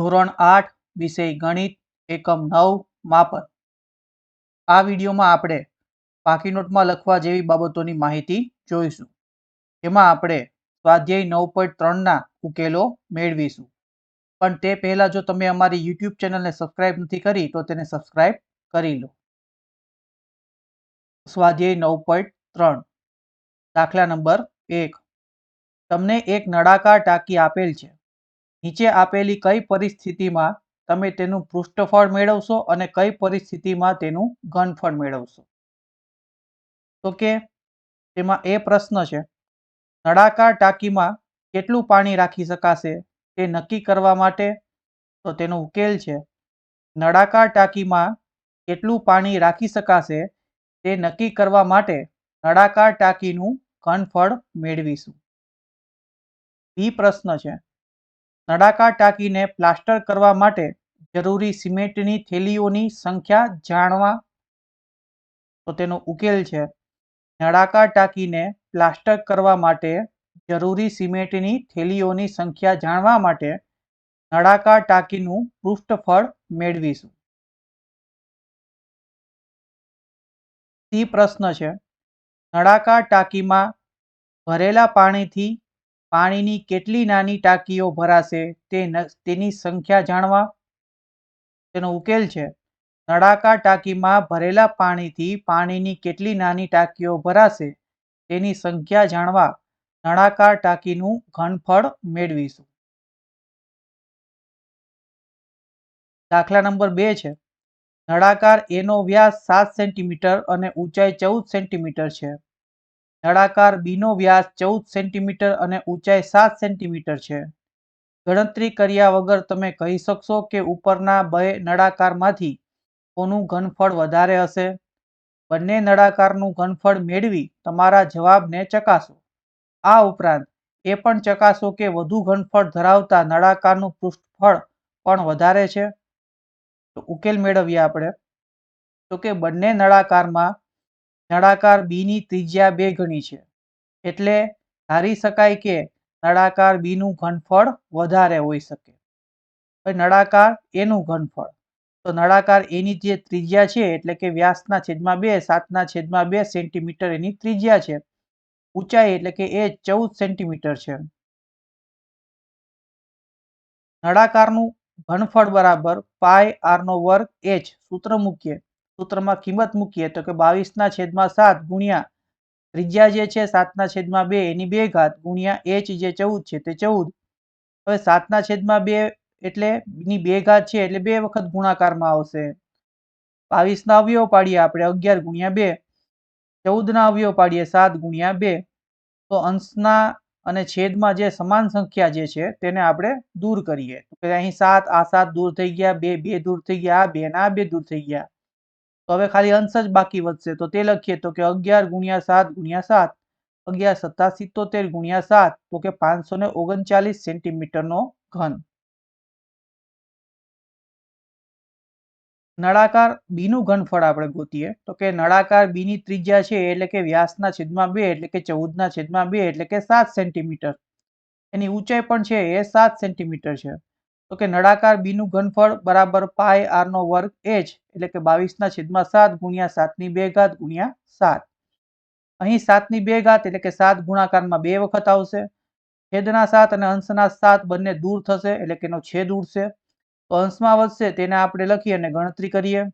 ધોરણ આઠ, વિષય ગણિત, એકમ નવ, માપન. આ વિડીયોમાં આપણે પાકી નોટમાં લખવા જેવી બાબતોની માહિતી જોઈશું. એમાં આપણે સ્વાધ્યાય નવ પોઈન્ટ ત્રણના ઉકેલો મેળવીશું. પણ તે પહેલાં જો તમે અમારી યુટ્યુબ ચેનલને સબસ્ક્રાઇબ નથી કરી, તો તેને સબસ્ક્રાઇબ કરી લો. સ્વાધ્યાય નવ પોઈન્ટ ત્રણ. દાખલા નંબર એક. તમને એક નળાકાર ટાંકી આપેલ છે. નીચે આપેલી કઈ પરિસ્થિતિમાં તમે તેનું પૃષ્ઠફળ મેળવશો અને કઈ પરિસ્થિતિમાં તેનું ઘનફળ મેળવશો? તો કે તેમાં એ પ્રશ્ન છે, નળાકાર ટાંકીમાં કેટલું પાણી રાખી શકાશે તે નક્કી કરવા માટે? તો તેનો ઉકેલ છે, નળાકાર ટાંકીમાં કેટલું પાણી રાખી શકાશે તે નક્કી કરવા માટે નળાકાર ટાંકીનું ઘનફળ મેળવીશું. બી પ્રશ્ન છે નળાકાર ટાંકીને પ્લાસ્ટર કરવા માટે જરૂરી સિમેન્ટની થેલીઓની સંખ્યા જાણવા તો તેનો ઉકેલ છે. નળાકાર ટાંકીને પ્લાસ્ટર કરવા માટે જરૂરી સિમેન્ટની થેલીઓની સંખ્યા જાણવા માટે નળાકાર ટાંકીનું પૃષ્ઠફળ મેળવીશું. સી પ્રશ્ન છે. નળાકાર ટાંકીમાં ભરેલા પાણીથી પાણીની કેટલી નાની ટાંકીઓ ભરાશે તે તેની સંખ્યા જાણવા તેનો ઉકેલ છે. નળાકાર ટાંકીમાં ભરેલા પાણીથી પાણીની કેટલી નાની ટાંકીઓ ભરાશે તેની સંખ્યા જાણવા નળાકાર ટાંકીનું ઘનફળ મેળવીશું. દાખલા નંબર બે છે. નળાકાર એનો વ્યાસ સાત સેન્ટીમીટર અને ઊંચાઈ ચૌદ સેન્ટીમીટર છે. નળાકાર બીનો વ્યાસ ચૌદ સેન્ટીમીટર અને ઊંચાઈ સાત સેન્ટીમીટર છે. ગણતરી કર્યા વગર તમે કહી શકશો કે ઉપરના બે નળાકારમાંથી કોનું ઘનફળ વધારે હશે? બંને નળાકારનું ઘનફળ મેળવી તમારા જવાબને ચકાસો. આ ઉપરાંત, એ પણ ચકાસો કે વધુ ઘનફળ ધરાવતા નળાકારનું પૃષ્ઠફળ પણ વધારે છે. તો ઉકેલ મેળવીએ આપણે. તો કે બંને નળાકારમાં નળાકાર બીની ત્રિજ્યા બે ગણી છે. એટલે ધારી શકાય કે નળાકાર બીનું ઘનફળ વધારે હોઈ શકે. નળાકાર એનું ઘનફળ. તો નળાકાર એની જે ત્રિજ્યા છે, એટલે કે વ્યાસના છેદમાં બે, સાતના છેદમાં બે સેન્ટીમીટર એની ત્રિજ્યા છે. ઊંચાઈ એટલે કે એ ચૌદ સેન્ટીમીટર છે. નળાકારનું ઘનફળ બરાબર પાય આર નો વર્ગ એચ સૂત્ર મૂકીએ. સૂત્રમાં કિંમત મૂકીએ તો કે બાવીસના છેદમાં સાત ગુણ્યા ત્રિજ્યા જે છે સાતના છેદમાં બે, એની બે ઘાત ગુણ્યા એચ જે ચૌદ છે તે ચૌદ. હવે સાતના છેદમાં બે એટલે બે ઘાત છે એટલે બે વખત ગુણાકારમાં આવશે. બાવીસના અવયવ પાડીએ આપણે અગિયાર ગુણ્યા બે. ચૌદના અવયવ પાડીએ સાત ગુણ્યા બે. તો અંશના અને છેદમાં જે સમાન સંખ્યા જે છે તેને આપણે દૂર કરીએ. તો અહીં સાત, આ સાત દૂર થઈ ગયા, બે બે દૂર થઈ ગયા, આ બે ના બે દૂર થઈ ગયા. તો હવે ખાલી અંશ જ બાકી વધશે. તો તે લખીએ તો કે અગિયાર ગુણ્યા સાત ગુણ્યા સાત, અગિયાર સત્તા સિત્તોતેર ગુણ્યા સાત, તો કે પાંચસો ને ઓગણચાલીસ સેન્ટીમીટરનો ઘન. નળાકાર બીનું ઘનફળ આપણે ગોતીએ. તો કે નળાકાર બીની ત્રિજ્યા છે એટલે કે વ્યાસના છેદમાં બે એટલે કે ચૌદના છેદમાં બે એટલે કે સાત સેન્ટીમીટર. એની ઊંચાઈ પણ છે એ સાત સેન્ટીમીટર છે. તો કે નળાકાર બીનું ઘનફળ બરાબર પાય આર નો વર્ગ એચ એટલે કે બાવીસના છેદમાં સાત ગુણ્યા સાતની બે ઘાત ગુણ્યા સાત. અહીં સાતની બે ઘાત એટલે કે સાત ગુણાકારમાં બે વખત આવશે. છેદના સાત અને અંશના સાત બંને દૂર થશે એટલે કે એનો છેદ ઉડશે. તો અંશમાં વધશે તેને આપણે લખી અને ગણતરી કરીએ.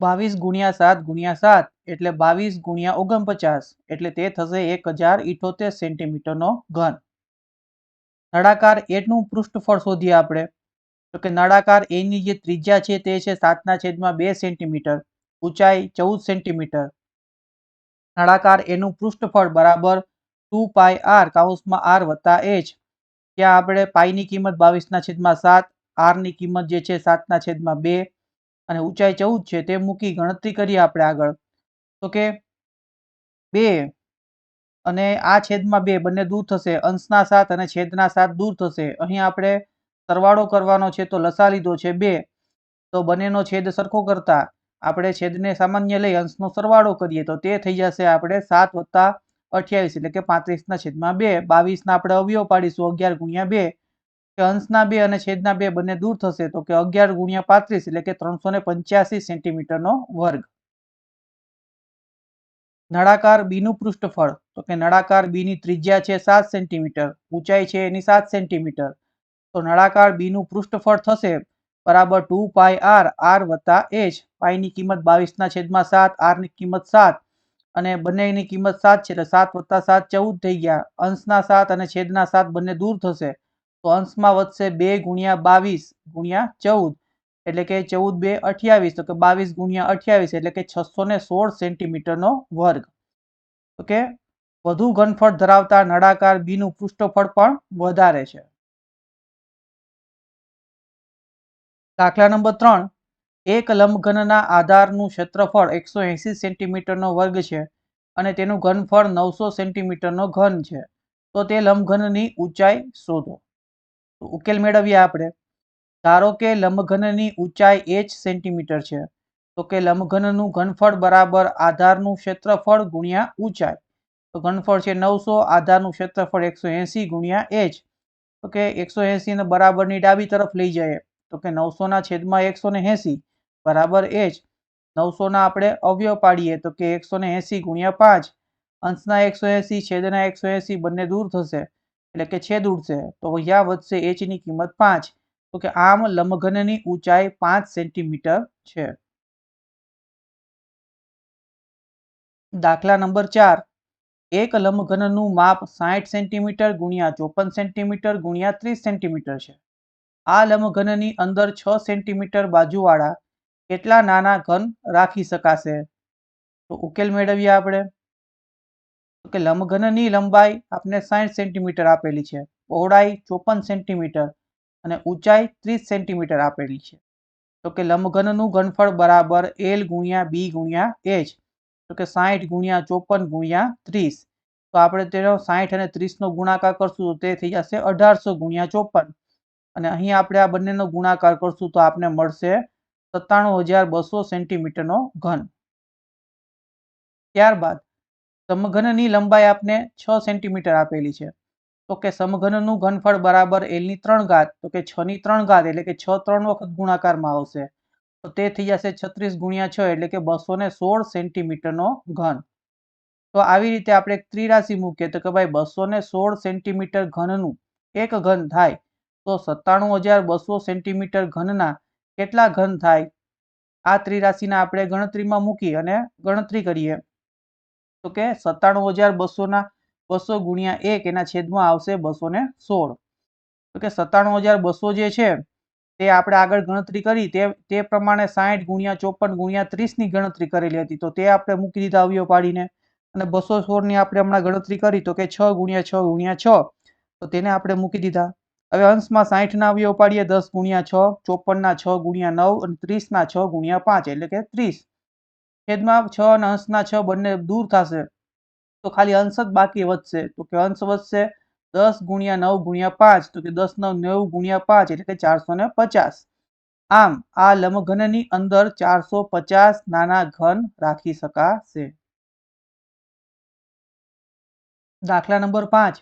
બાવીસ ગુણ્યા સાત ગુણ્યા સાત એટલે બાવીસ ગુણ્યા ઓગણપચાસ એટલે તે થશે એક હજાર ઇઠોતેર સેન્ટીમીટરનો ઘન. નળાકાર એનું પૃષ્ઠફળ શોધીએ આપણે. તો કે નળાકાર એની જે ત્રિજ્યા છે તે છે સાતના છેદમાં બે સેન્ટીમીટર, ઊંચાઈ ચૌદ સેન્ટીમીટર. નળાકાર એનું પૃષ્ઠફળ બરાબર ટુ પાય આર કાઉન્સમાં આર વત્તા એચ. ત્યાં આપણે પાઈની કિંમત બાવીસના છેદમાં સાત, આરની કિંમત જે છે સાતના છેદમાં બે, અને ઊંચાઈ ચૌદ છે તે મૂકી ગણતરી કરીએ આપણે આગળ. તો કે બે અને આ છેદમાં બે, બંને દૂર થશે. અંશના સાત અને છેદના સાત દૂર થશે. અહીં આપણે સરવાળો કરવાનો છે તો લસા લીધો છે બે. તો બંનેનો છેદ સરખો કરતા આપણે છેદને સામાન્ય લઈ અંશનો સરવાળો કરીએ તો તે થઈ જશે આપણે સાત વત્તા અઠ્યાવીસ એટલે કે પાંત્રીસના છેદમાં બે. બાવીસના આપણે અવયવ પાડીશું અગિયાર ગુણ્યા બે. કે અંશના બે અને છેદના બે બંને દૂર થશે તો કે અગિયાર ગુણ્યા પાંત્રીસ એટલે કે ત્રણસો ને પંચ્યાસી સેન્ટીમીટરનો વર્ગ. નળાકાર બીનું પૃષ્ઠફળ, તો કે નળાકાર બીની ત્રિજ્યા છે સાત સેન્ટીમીટર, ઊંચાઈ છે એની સાત સેન્ટીમીટર. તો નળાકાર બીનું પૃષ્ઠફળ થશે બરાબર ટુ પાય આર આર વત્તા એચ. પાઈની કિંમત બાવીસના છેદમાં સાત, આરની કિંમત સાત. અને બંનેની કિંમત સાત છે, એટલે સાત વત્તા સાત ચૌદ થઈ ગયા. અંશના સાત અને છેદના સાત બંને દૂર થશે. તો અંશમાં વધશે બે ગુણ્યા બાવીસ ગુણ્યા ચૌદ. એટલે કે ચૌદ બે અઠ્યાવીસ, તો કે બાવીસ ગુણ્યા અઠ્યાવીસ એટલે કે છસો ને સોળ સેન્ટીમીટરનો વર્ગ. ઓકે? વધુ ઘનફળ ધરાવતા નળાકાર બીનું પૃષ્ઠફળ પણ વધારે છે. દાખલા નંબર ત્રણ. એક લંબઘનના આધારનું ક્ષેત્રફળ એકસો એંસી સેન્ટીમીટરનો વર્ગ છે અને તેનું ઘનફળ નવસો સેન્ટીમીટરનો ઘન છે. તો તે લંબઘનની ઊંચાઈ શોધો. ઉકેલ મેળવીએ આપણે. ધારો કે લંબઘનની ઊંચાઈ એચ સેન્ટીમીટર છે, તો કે લંબઘનનું ઘનફળ બરાબર આધારનું ક્ષેત્રફળ ગુણ્યા ઊંચાઈ. તો ઘનફળ છે નવસો, આધારનું ક્ષેત્રફળ એકસો એંસી ગુણ્યા એચ. તો કે એકસો એંસી ને બરાબરની ડાબી તરફ લઈ જઈએ, તો કે નવસોના છેદમાં એકસો ને એંસી બરાબર એચ. નવસોના આપણે અવયવ પાડીએ, તો કે એકસો ને એંસી ગુણ્યા પાંચ. અંશના એકસો એંસી, છેદના એકસો એંસી બંને દૂર થશે, એટલે કે છેદ ઉડશે. તો અહીંયા વધશે એચની કિંમત પાંચ. તો કે આમ લંબઘનની ઊંચાઈ પાંચ સેન્ટીમીટર છે. દાખલા નંબર ચાર. એક લંબઘનનું માપ સાઠ સેન્ટીમીટર ગુણ્યા ચોપન સેન્ટીમીટર ગુણ્યા ત્રીસ સેન્ટીમીટર છે. આ લંબઘનની અંદર છ સેન્ટીમીટર બાજુવાળા કેટલા નાના ઘન રાખી શકાશે. તો ઉકેલ મેળવીએ આપણે. કે લંબઘનની લંબાઈ આપણે સાઠ સેન્ટીમીટર આપેલી છે. પહોળાઈ ચોપન સેન્ટીમીટર. અને ઊંચાઈ ત્રીસ સેન્ટીમીટર આપેલી છે. તો કે લંબઘનનું ઘનફળ બરાબર એલ ગુણ્યા બી ગુણ્યા એચ તો કે સાઠ ગુણ્યા ચોપન ગુણ્યા ત્રીસ. તો આપણે તેનો સાઠ અને ત્રીસનો ગુણાકાર કરશું તો તે થઈ જશે અઢારસો ગુણ્યા ચોપન. અને અહીં આપણે આ બંનેનો ગુણાકાર કરશું તો આપને મળશે સત્તાણું હજાર બસો સેન્ટીમીટરનો ઘન. ત્યારબાદ સમઘનની લંબાઈ આપને છ સેન્ટીમીટર આપેલી છે. તો કે સમઘનનું ઘનફળ બરાબર એલની ત્રણ ઘાત, તો કે છની ની ત્રણ ઘાત, એટલે કે છ ત્રણ વખત ગુણાકારમાં આવશે. તો તે થઈ જશે છત્રીસ ગુણ્યા છ, એટલે કે બસો ને સોળ સેન્ટીમીટરનો ઘન. તો આવી રીતે આપણે એક ત્રિરાશિ મૂકીએ, તો કે ભાઈ બસો ને સોળ સેન્ટીમીટર ઘનનું એક ઘન થાય, તો સત્તાણું હજાર બસો સેન્ટીમીટર ઘનના કેટલા ઘન થાય? આ ત્રિરાશિના આપણે ગણતરીમાં મૂકી અને ગણતરી કરીએ. તો કે સત્તાણું હજાર બસોના બસો ગુણ્યા એક એના છેદમાં આવશે બસો ને સોળ. તો કે સત્તાણું હજાર બસો જે છે, તે આપણે આગળ ગણતરી કરી, તે તે પ્રમાણે સાહીઠ ગુણ્યા ચોપન ગુણ્યા ત્રીસની ગણતરી કરેલી હતી. તો તે આપણે મૂકી દીધા અવયવ પાડીને. અને બસો સોળની આપણે હમણાં ગણતરી કરી, તો કે છ ગુણ્યા છ ગુણ્યા છ. તો તેને આપણે મૂકી દીધા. હવે અંશમાં સાહીઠના અવયવ પાડીએ, દસ ગુણ્યા છ ચોપનના છ ગુણ્યા નવ અને ત્રીસના છ ગુણ્યા પાંચ, એટલે કે ત્રીસ. છેદમાં છ અને અંશના છ બંને દૂર થશે. તો ખાલી અંશ જ બાકી વધશે. તો કે અંશ વધશે દસ ગુણ્યા નવ ગુણ્યા પાંચ, તો કે દસ નવ નેવું ગુણ્યા પાંચ એટલે કે ચારસો ને પચાસ. આમ આ લંબઘનની અંદર ચારસો પચાસ નાના ઘન રાખી શકાશે. દાખલા નંબર પાંચ.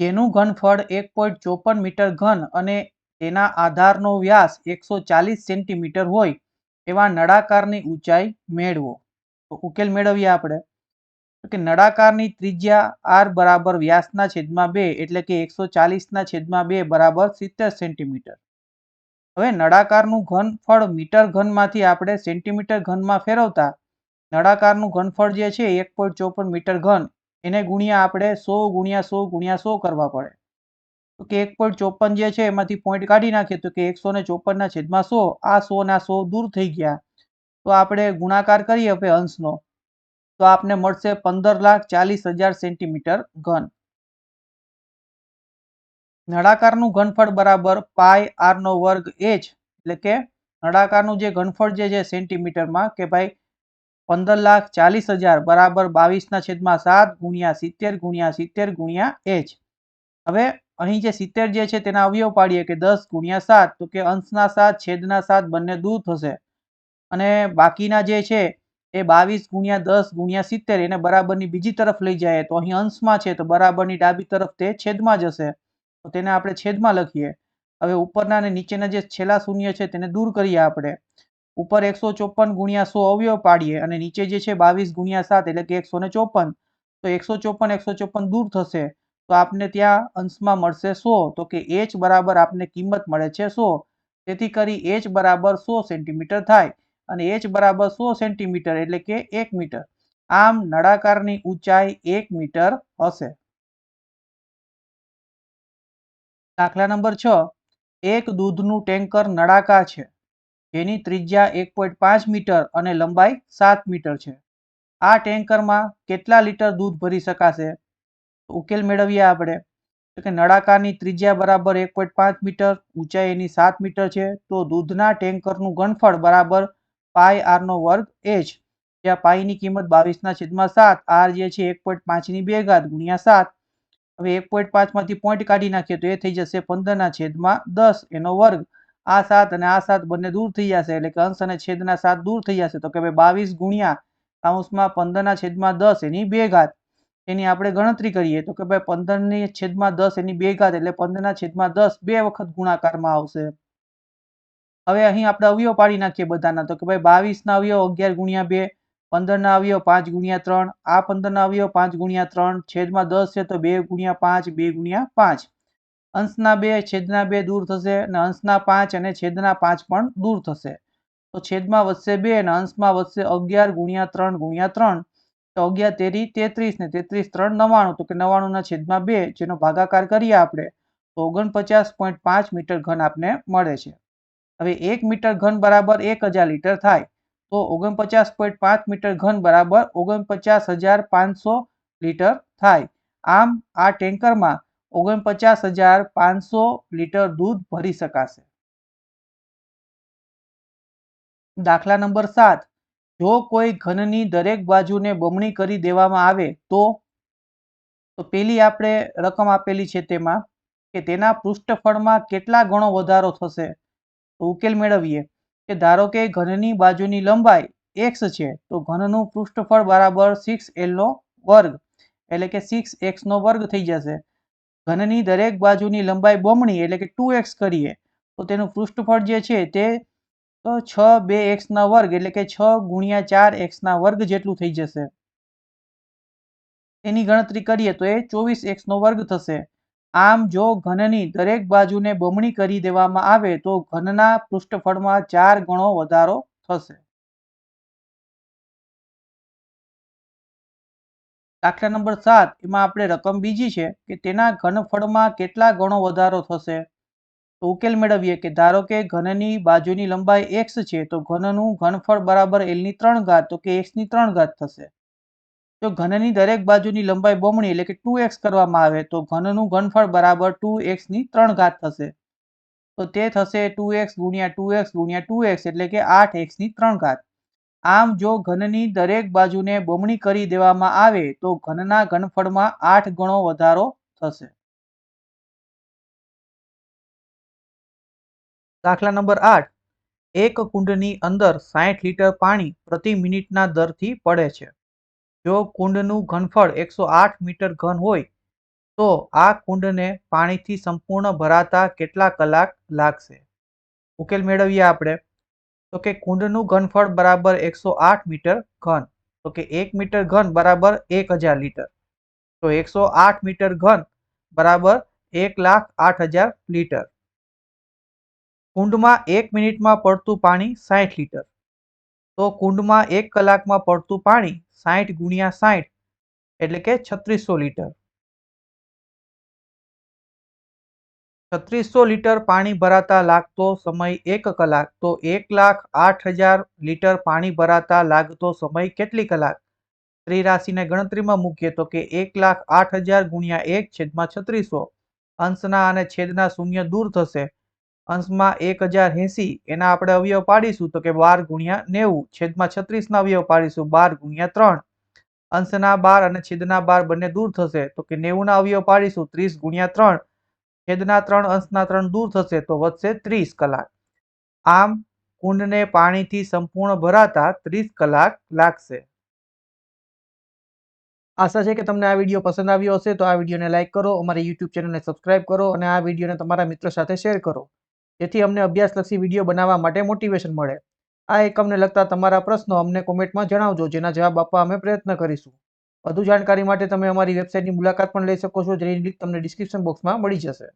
જેનું ઘનફળ એક પોઈન્ટ ચોપન મીટર ઘન અને તેના આધારનો વ્યાસ એકસો ચાલીસ સેન્ટીમીટર હોય, એવા નળાકારની ઊંચાઈ મેળવો. તો ઉકેલ મેળવીએ આપણે. કે નળાકારની ત્રિજ્યા આર બરાબર વ્યાસના છેદમાં બે એટલે કે એકસો ચાલીસના છેદમાં બે બરાબર સિત્તેર સેન્ટીમીટર. હવે નળાકારનું ઘનફળ મીટર ઘનમાંથી આપણે સેન્ટીમીટર ઘનમાં ફેરવતા નળાકારનું ઘનફળ જે છે એક પોઈન્ટ ચોપન મીટર ઘન, એને ગુણ્યા આપણે સો ગુણ્યા સો ગુણ્યા સો કરવા પડે. તો કે એક પોઈન્ટ ચોપન જે છે એમાંથી પોઈન્ટ કાઢી નાખીએ તો કે એકસો ને ચોપનના છેદમાં સો, આ સોના સો દૂર થઈ ગયા. તો આપણે ગુણાકાર કરીએ હવે અંશનો. તો આપને મળશે પંદર લાખ ચાલીસ હજાર સેન્ટીમીટર ઘન. નળાકારનું ઘનફળ બરાબર પાય આર નો વર્ગ એચ, એટલે કે નળાકારનું જે ઘનફળ જે છે સેન્ટીમીટરમાં કે ભાઈ પંદર લાખ ચાલીસ હજાર બરાબર બાવીસના છેદમાં સાત ગુણ્યા સિત્તેર ગુણ્યા સિત્તેર ગુણ્યા એચ. હવે અહીં જે સિત્તેર જે છે તેના અવયવ પાડીએ કે દસ ગુણ્યા સાત, તો કે અંશના સાત, છેદના સાત બંને દૂર થશે. અને બાકીના જે છે એ બાવીસ ગુણ્યા દસ ગુણ્યા સિત્તેર એને બરાબરની બીજી તરફ લઈ જાય તો અહીં અંશમાં છે તો બરાબરની ડાબી તરફ તે છેદમાં જશે. તો તેને આપણે છેદમાં લખીએ. હવે ઉપરના અને નીચેના જે છેલ્લા શૂન્ય છે તેને દૂર કરીએ આપણે. ઉપર એકસો ચોપન ગુણ્યા સો અવયવ પાડીએ અને નીચે જે છે બાવીસ ગુણ્યા સાત એટલે કે એકસો ચોપન. તો એકસો ચોપન એકસો ચોપન દૂર થશે. તો આપને ત્યાં અંશમાં મળશે સો. તો કે એચ બરાબર આપને કિંમત મળે છે સો. તેથી કરી એચ બરાબર સો સેન્ટીમીટર થાય. અને એચ બરાબર સો સેન્ટીમીટર એટલે કે એક મીટર. આમ નળાકારની ઊંચાઈ એક મીટર હશે. દાખલા નંબર છ. એક દૂધનું ટેન્કર નળાકાર છે. જેની ત્રિજ્યા એક મીટર અને લંબાઈ સાત મીટર છે. આ ટેન્કરમાં કેટલા લીટર દૂધ ભરી શકાશે? ઉકેલ મેળવીએ આપણે. કે નળાકારની ત્રિજ્યા બરાબર એક પોઈન્ટ પાંચ મીટર, ઊંચાઈ એની સાત મીટર છે. તો દૂધના ટેન્કરનું ઘનફળ બરાબર પાય આરનો વર્ગ એચ જ્યાં પાઈની કિંમત બાવીસના છેદમાં સાત, આર જે છે એક પોઈન્ટ પાંચની બે ઘાત ગુણ્યા સાત. હવે એક પોઈન્ટ પાંચમાંથી પોઈન્ટ કાઢી નાખીએ તો એ થઈ જશે પંદરના છેદમાં દસ એનો વર્ગ. આ સાત અને આ સાત બંને દૂર થઈ જશે એટલે કે અંશ અને છેદના સાત દૂર થઈ જશે. તો કે ભાઈ બાવીસ ગુણ્યા કાઉન્સમાં પંદરના છેદમાં દસ એની બે ઘાત. એની આપણે ગણતરી કરીએ તો કે ભાઈ પંદરની છેદમાં દસ એની બે ઘાત એટલે પંદરના છેદમાં દસ બે વખત ગુણાકારમાં આવશે. હવે અહીં આપણે અવયવ પાડી નાખીએ બધાના. તો કે ભાઈ બાવીસના અવયવ અગિયાર ગુણ્યા બે, પંદરના અવયવ પાંચ ગુણ્યા ત્રણ, આ પંદરના અવયવ પાંચ ગુણ્યા ત્રણ, છેદમાં દસ છે તો બે ગુણ્યા પાંચ, બે ગુણ્યા પાંચ. અંશના બે, છેદના બે દૂર થશે અને અંશના પાંચ અને છેદના પાંચ પણ દૂર થશે. તો છેદમાં વધશે બે અને અંશમાં વધશે અગિયાર ગુણ્યા ત્રણ ગુણ્યા ત્રણ. તો અગિયાર, તેરી, તેત્રીસ ને તેત્રીસ, ત્રણ, નવ્વાણું. તો કે નવ્વાણુંના છેદમાં બે, જેનો ભાગાકાર કરીએ આપણે, તો ઓગણપચાસ પોઈન્ટ પાંચ મીટર ઘન આપને મળે છે. હવે એક મીટર ઘન બરાબર એક હજાર લીટર થાય, તો ઓગણપચાસ પોઈન્ટ પાંચ મીટર ઘન બરાબર ઓગણપચાસ હજાર પાંચસો લીટર થાય. આમ આ ટેન્કરમાં ઓગણપચાસ હજાર પાંચસો લીટર દૂધ ભરી શકાશે. દાખલા નંબર સાત. જો કોઈ ઘનની દરેક બાજુને બમણી કરી દેવામાં આવે, તો તો પેલી આપણે રકમ આપેલી છે તેમાં કે તેના પૃષ્ઠફળમાં કેટલા ગણો વધારો થશે? ઉકેલ મેળવીએ. કે ધારો કે ઘનની બાજુની લંબાઈ એક્સ છે, તો ઘનનું પૃષ્ઠફળ બરાબર સિક્સ એલનો વર્ગ, એટલે કે સિક્સ એક્સનો વર્ગ થઈ જશે. ઘનની દરેક બાજુની લંબાઈ બમણી, એટલે કે ટુ એક્સ કરીએ, તો તેનું પૃષ્ઠફળ જે છે તે છ બે એક્સના વર્ગ, એટલે કે છ ગુણ્યા ચાર એક્સના વર્ગ જેટલું થઈ જશે. એની ગણતરી કરીએ તો એ ચોવીસ એક્સનો વર્ગ થશે. આમ જો ઘનની દરેક બાજુને બમણી કરી દેવામાં આવે તો ઘનના પૃષ્ઠફળમાં ચાર ગણો વધારો થશે. દાખલા નંબર સાત, એમાં આપણે રકમ બીજી છે કે તેના ઘનફળમાં કેટલા ગણો વધારો થશે? તો ઉકેલ મેળવીએ કે ધારો કે ઘનની બાજુની લંબાઈ એક્સ છે, તો ઘનનું ઘનફળ બરાબર એલની ત્રણ ઘાત, તો કે એક્સની ત્રણ ઘાત થશે. જો ઘનની દરેક બાજુની લંબાઈ બમણી એટલે કે ટુ એક્સ કરવામાં આવે તો ઘનનું ઘનફળ બરાબર ટુ એક્સની ત્રણ ઘાત થશે. તો તે થશે ટુ એક્સ ગુણ્યા ટુ એક્સ ગુણ્યા ટુ એક્સ એટલે કે આઠ એક્સની ત્રણ ઘાત. આમ જો ઘનની દરેક બાજુને બમણી કરી દેવામાં આવે તો ઘનના ઘનફળમાં આઠ ગણો વધારો થશે. દાખલા નંબર આઠ. એક કુંડની અંદર સાઠ લીટર પાણી પ્રતિ મિનિટના દરથી પડે છે. જો કુંડનું ઘનફળ એકસો આઠ મીટર ઘન હોય, તો આ કુંડને પાણીથી સંપૂર્ણ ભરાતા કેટલા કલાક લાગશે? ઉકેલ મેળવીએ આપણે. તો કે કુંડનું ઘનફળ બરાબર એકસો આઠ મીટર ઘન. તો કે એક મીટર ઘન બરાબર એક હજાર લીટર. તો એકસો આઠ મીટર ઘન બરાબર એક લાખ આઠ હજાર લીટર. કુંડમાં એક મિનિટમાં પડતું પાણી સાઠ લીટર. તો કુંડમાં એક કલાકમાં પડતું પાણી સાઠ ગુણ્યા સાઠ એટલે કે છત્રીસો લીટર. છત્રીસો લીટર પાણી ભરાતા લાગતો સમય એક કલાક, તો એક લાખ આઠ હજાર લીટર પાણી ભરાતા લાગતો સમય કેટલી કલાક? ત્રિરાશિને ગણતરીમાં મૂકીએ તો કે એક લાખ આઠ હજાર ગુણ્યા એક છેદમાં છત્રીસો. અંશના અને છેદના શૂન્ય દૂર થશે. અંશમાં એક હજાર એસી એના આપણે અવયવ પાડીશું તો કે બાર ગુણ્યા નેવું, છેદમાં છત્રીસના અવયવ પાડીશું, બાર ગુણ્યા ત્રણ. અંશના બાર અને છેદના બાર બંને દૂર થશે તો કે નેવુંના અવયવ પાડીશું, ત્રીસ ગુણ્યા ત્રણ. છેદના ત્રણ, અંશના ત્રણ દૂર થશે તો વધશે ત્રીસ કલાક. આમ કુંડને પાણીથી સંપૂર્ણ ભરાતા ત્રીસ કલાક લાગશે. આશા છે કે તમને આ વીડિયો પસંદ આવ્યો હશે તો આ વિડીયોને લાઇક કરો, અમારી યુટ્યુબ ચેનલને સબસ્ક્રાઇબ કરો અને આ વિડીયોને તમારા મિત્રો સાથે શેર કરો. જેથી અમને અભ્યાસલક્ષી વીડિયો બનાવવા માટે મોટિવેશન મળે. આ એકમને લગતા તમારા પ્રશ્નો અમને કોમેન્ટમાં જણાવજો, જેના જવાબ આપવા અમે પ્રયત્ન કરીશું. વધુ જાણકારી માટે તમે અમારી વેબસાઇટની મુલાકાત પણ લઈ શકો છો, જેની લિંક તમને ડિસ્ક્રિપ્શન બોક્સમાં મળી જશે.